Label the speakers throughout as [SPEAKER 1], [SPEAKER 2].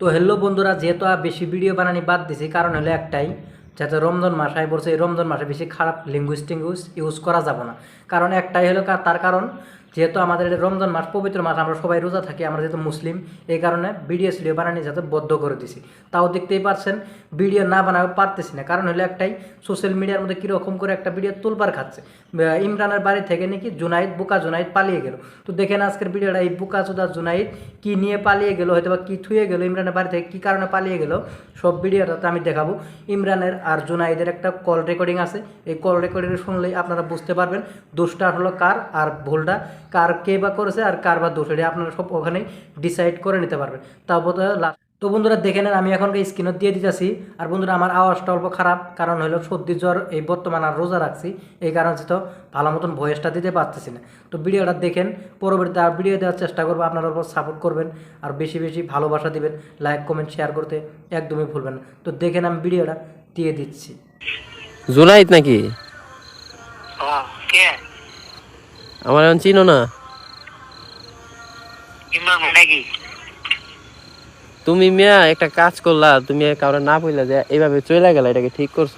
[SPEAKER 1] তো হ্যালো বন্ধুরা, যেহেতু আর বেশি ভিডিও বানানি বাদ দিছি, কারণ হলো একটাই, যাতে রমজান মাস আয় এই রমজান মাসে বেশি খারাপ ল্যাঙ্গুয়েজ ইউজ করা যাবে না। কারণ একটাই হলো তার কারণ যেহেতু আমাদের এটা রমজান মাস, পবিত্র মাস, আমরা সবাই রোজা থাকি, আমরা যেহেতু মুসলিম, এই কারণে ভিডিও সিডিও বানানি যাতে বদ্ধ করে দিছি। তাও দেখতেই পারছেন ভিডিও না বানাবে পারতেছি না। কারণ হলো একটাই সোশ্যাল মিডিয়ার মধ্যে কীরকম করে একটা ভিডিও তুলবার খাচ্ছে। ইমরানের বাড়ি থেকে নাকি জুনাইদ, বুকা জুনাইদ পালিয়ে গেল। তো দেখেন আজকের ভিডিওটা এই বুকা চুদা জুনাইদ কি নিয়ে পালিয়ে গেল হয়তো বা কী থুয়ে গেল, ইমরানের বাড়ি থেকে কী কারণে পালিয়ে গেল, সব ভিডিওটাতে আমি দেখাবো। ইমরানের আর জুনাইদের একটা কল রেকর্ডিং আছে। এই কল রেকর্ডিং শুনলেই আপনারা বুঝতে পারবেন, দোষটা হলো কার আর ভুলটা। কার কে বা করেছে আর কার বা দোষ এটা আপনারা সব ওখানেই ডিসাইড করে নিতে পারবেন। তারপর তো তো বন্ধুরা দেখে নেন আমি এখন স্ক্রিনত দিয়ে দিতেছি। আর বন্ধুরা আমার আওয়াজটা অল্প খারাপ কারণ হলো সর্দি জ্বর এই বর্তমান আর রোজা রাখছি। এই কারণে তো ভালো মতন ভয়েসটা দিতে পারতেছি না। তো ভিডিওটা দেখেন পরবর্তীতে আর ভিডিও দেওয়ার চেষ্টা করব আপনারা অল্প সাপোর্ট করবেন আর বেশি বেশি ভালোবাসা দিবেন লাইক কমেন্ট শেয়ার করতে একদমই ভুলবেন না। তো দেখেন আমি ভিডিওটা দিয়ে দিচ্ছি।
[SPEAKER 2] জুনাইত নাকি?
[SPEAKER 3] কে?
[SPEAKER 2] আমার এখন চিনো না। তুমি মিয়া একটা কাজ করলা তুমি কাউরে না বললা যে এইভাবে চলে গেলা এটাকে ঠিক করছ?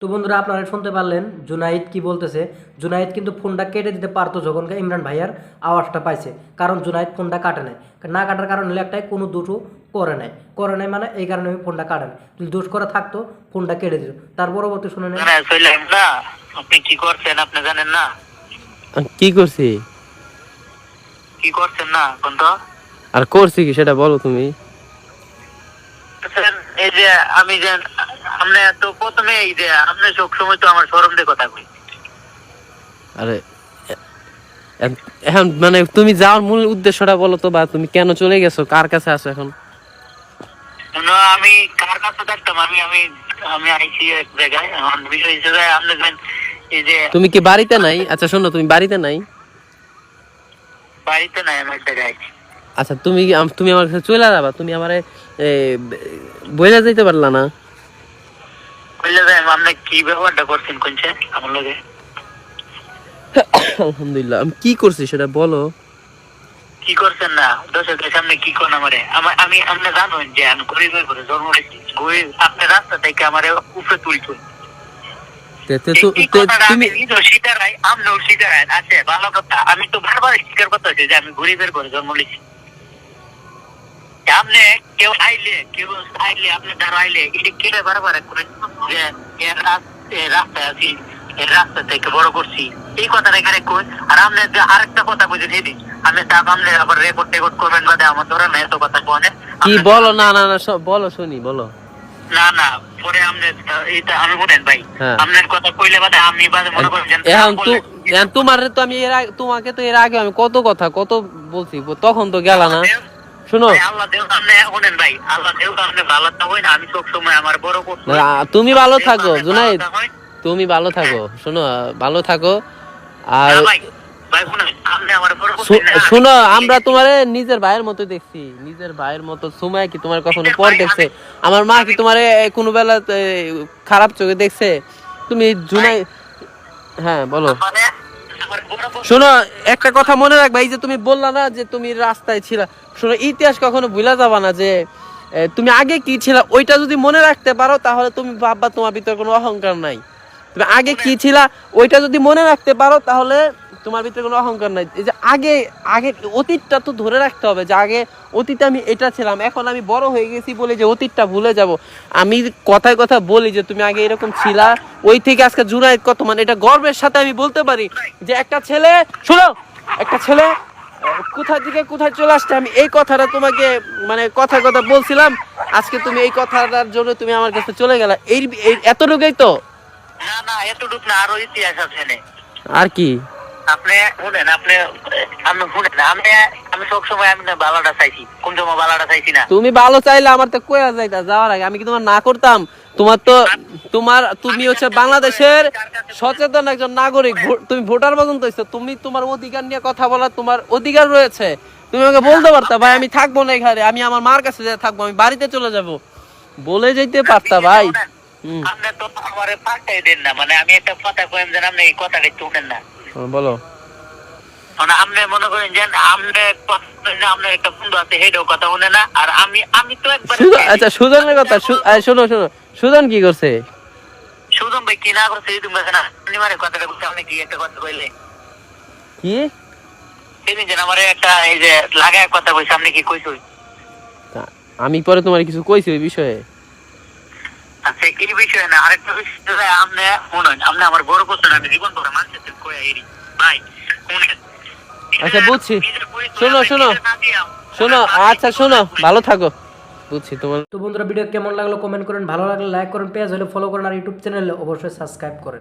[SPEAKER 1] তো বন্ধুরা আপনারা শুনতে পারলেন জুনাইদ কি বলতেছে? জুনাইদ কিন্তু ফোনটা কেটে দিতে পারতো যখন ইমরান ভাইয়ার আওয়াজটা পাইছে। কারণ জুনাইদ ফোনটা কাটে নাই। না কাটার কারণ হলো একটাই কোনো দুটো করে নাই। করে নাই মানে এই কারণে আমি ফোনটা কাটেন নাই। যদি দোষ করে থাকতো ফোনটা কেটে দিত। তার পরবর্তী শুনে নেন।
[SPEAKER 3] জানে চললাম না। আপনি কি করছেন? আপনি জানেন না?
[SPEAKER 2] কি করছি?
[SPEAKER 3] কি করছেন না কোন তো
[SPEAKER 2] আর করছি কি সেটা বলো তুমি।
[SPEAKER 3] স্যার, এই যে আমি যে আপনি তো প্রথমে এই যে আপনি সব সময় তো আমার শরম দিয়ে কথা কই
[SPEAKER 2] আরে এখন মানে তুমি যাওয়ার মূল উদ্দেশ্যটা বলো তো বা তুমি কেন চলে গেছো? কার কাছে আছো এখন?
[SPEAKER 3] আমি কার কাছে থাকতাম? আমি আমি আমি আইছি এক জায়গায় এখন বিষয় হিসেবে আপনি
[SPEAKER 2] তুমি কি বাড়িতে নাই? আচ্ছা শোনো তুমি বাড়িতে নাই?
[SPEAKER 3] বাড়িতে নাই আমি এক। জায়গায়
[SPEAKER 2] আচ্ছা তুমি তুমি আমার কাছে চলে যাবা? তুমি আমারে বইলা যাইতে পারলা না?
[SPEAKER 3] বললে যে আপনি কি ব্যবহারটা করছেন কোনছে আমার লগে?
[SPEAKER 2] আলহামদুলিল্লাহ আমি কি করছি সেটা বলো।
[SPEAKER 3] কি করছেন না? দর্শকের সামনে কি কোন আমারে? আমা- আমি আপনি জানেন যে আমি গরিবের ঘরে জন্ম গরিব আপনি রাস্তা থেকে আমার উপরে তুলছেন
[SPEAKER 2] তে- তে- তু-
[SPEAKER 3] এই
[SPEAKER 2] তে-
[SPEAKER 3] কথাটা আমি
[SPEAKER 2] তুমি
[SPEAKER 3] নিজেও স্বীকারাই আমরাও স্বীকারাই আছে ভালো কথা। আমি তো বারবার স্বীকার করতে যে আমি গরিবের ঘরে জন্ম নিয়েছি। আপনি কেউ আইলে কেউ আইলে আপনি দ্বারা আইলে এটা কে বারবার করে? যে এর রাস্তায় আছি রাস্তা থেকে বড় করছি। এই কথাটা এখানে কই? আর আপনি যে আরেকটা কথা বুঝে দিদি আমি তা আপনি আবার রেকর্ড টেকর্ড করবেন বাদে আমার এত কথা কোনে
[SPEAKER 2] কি বলো? না না না সব বলো শুনি বলো।
[SPEAKER 3] না না পরে আপনি এটা আমি বলেন ভাই।
[SPEAKER 2] হ্যাঁ।
[SPEAKER 3] আপনার কথা কইলে বাদে আমি বাদে মনে করেন
[SPEAKER 2] এখন তু এখন তোমার তো আমি এর তোমাকে তো এর আগে আমি কত কথা কত বলছি তখন তো গেলা না। শোনো।
[SPEAKER 3] ভাই, আল্লাহ ভালো থাকুন আমি সব সময় আমার বড়
[SPEAKER 2] তুমি ভালো থাকো, জুনাইদ। তুমি ভালো থাকো শোনো ভালো থাকো। আর
[SPEAKER 3] ভাই ভাই
[SPEAKER 2] শোনো আমরা তোমারে নিজের ভাইয়ের মতো দেখছি। নিজের ভাইয়ের মতো কি তোমার কখনো পর দেখছে? আমার মা কি তোমারে কোনো বেলা খারাপ চোখে দেখছে? তুমি জুনাই হ্যাঁ বলো।
[SPEAKER 3] মানে
[SPEAKER 2] শোনো একটা কথা মনে রাখবা এই যে তুমি বললা না যে তুমি রাস্তায় ছিলা শোনো ইতিহাস কখনো ভুলা যাবা না যে তুমি আগে কি ছিলা? ওইটা যদি মনে রাখতে পারো তাহলে তুমি ভাববা তোমার ভিতরে কোনো অহংকার নাই। তুমি আগে কি ছিলা? ওইটা যদি মনে রাখতে পারো তাহলে তোমার ভিতরে কোনো অহংকার নাই। এই যে আগে আগে অতীতটা তো ধরে রাখতে হবে যে আগে অতীতে আমি এটা ছিলাম এখন আমি বড় হয়ে গেছি বলে যে অতীতটা ভুলে যাব। আমি কথায় কথা বলি যে তুমি আগে এরকম ছিলা ওই থেকে আজকে জুড়াই কত মানে এটা গর্বের সাথে আমি বলতে পারি যে একটা ছেলে শোনো একটা ছেলে কোথা থেকে কোথায় চলে আসছে? আমি এই কথাটা তোমাকে মানে কথা কথা বলছিলাম আজকে তুমি এই কথাটার জন্য তুমি আমার কাছে চলে গেলা। এই এতটুকুই তো?
[SPEAKER 3] না না এতটুক না আরও ইতিহাস আছে নে।
[SPEAKER 2] আর কি?
[SPEAKER 3] আপনি শুনেন আপনি আমি শুনেন আমি আমি সব সময় আমি বালাটা চাইছি কোন সময় বালাটা চাইছি না।
[SPEAKER 2] তুমি ভালো চাইলে আমার তো কয়া যাইতা যাওয়ার আগে আমি কি তোমার না করতাম? তোমার তো তোমার তুমি হচ্ছে বাংলাদেশের সচেতন একজন নাগরিক তুমি ভোটার পর্যন্ত হইছো তুমি তোমার অধিকার নিয়ে কথা বলার তোমার অধিকার রয়েছে। তুমি আমাকে বলতে পারতা ভাই আমি থাকব না এখানে আমি আমার মার কাছে থাকব আমি বাড়িতে চলে যাব। বলে যেতে পারতা ভাই।
[SPEAKER 3] আপনি তো আমারে পাঠাই দেন না মানে আমি একটা কথা কইম যেন আপনি এই কথাটা শুনেন না।
[SPEAKER 2] বলো।
[SPEAKER 3] মানে আপনি মনে করেন যে আপনি একটা বন্ধু আছে হেডও কথা শুনে না আর আমি আমি তো একবার
[SPEAKER 2] সুজন আচ্ছা সুজনের কথা শোনো শোনো। সুজন কি করছে?
[SPEAKER 3] সুদম ভাই কি না করছে তুমি না। আপনি মানে কথাটা বলতে আপনি কি একটা কথা বললে
[SPEAKER 2] কি?
[SPEAKER 3] সেদিন যেন আমার একটা এই যে লাগায় কথা কইছে আপনি কি কইছো
[SPEAKER 2] আমি পরে তোমার কিছু কইছি ওই বিষয়ে।
[SPEAKER 3] এই বিষয়ে না আরেকটা বিষয় আপনি শুনুন আপনি আমার বড় আমি জীবন মানুষের কয়ে এরি ভাই শুনেন।
[SPEAKER 2] আচ্ছা, বুঝছি। শোনো, শোনো। শোনো আচ্ছা শোনো ভালো থাকো। বুঝছি তোমার
[SPEAKER 1] তো বন্ধুরা ভিডিও কেমন লাগল? কমেন্ট করেন। ভালো লাগলে লাইক করেন পেজ হলে ফলো করেন আর ইউটিউব চ্যানেলে অবশ্যই সাবস্ক্রাইব করেন।